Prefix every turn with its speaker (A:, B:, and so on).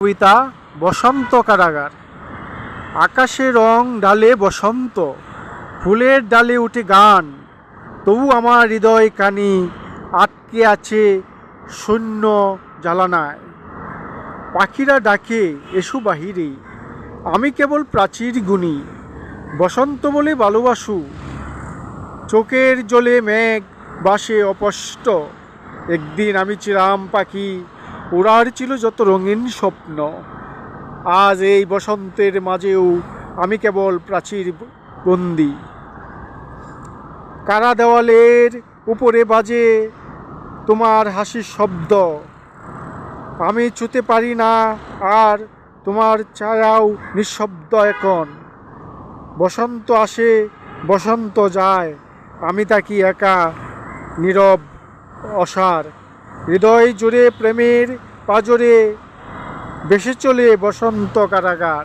A: কবিতা বসন্ত কারাগার। আকাশে রং ডালে বসন্ত, ফুলের ডালে উঠে গান। তবু আমার হৃদয় কানি আটকে আছে শূন্য জ্বালানায়। পাখিরা ডাকে, এসু বাহিরে, আমি কেবল প্রাচীর গুণী, বসন্ত বলে ভালোবাসু। চোখের জলে মেঘ বাসে অপষ্ট, একদিন আমি চিরাম পাখি ওরার ছিল যত রঙিন স্বপ্ন। আজ এই বসন্তের মাঝেও আমি কেবল প্রাচীর বন্দি। কারা দেওয়ালের উপরে বাজে তোমার হাসির শব্দ। আমি ছুতে পারি না, আর তোমার ছায়াও নিঃশব্দ এখন। বসন্ত আসে, বসন্ত যায়, আমি থাকি একা, নীরব, অসার। হৃদয় জুড়ে প্রেমের পাজরে বেশি চলে বসন্ত কারাগার।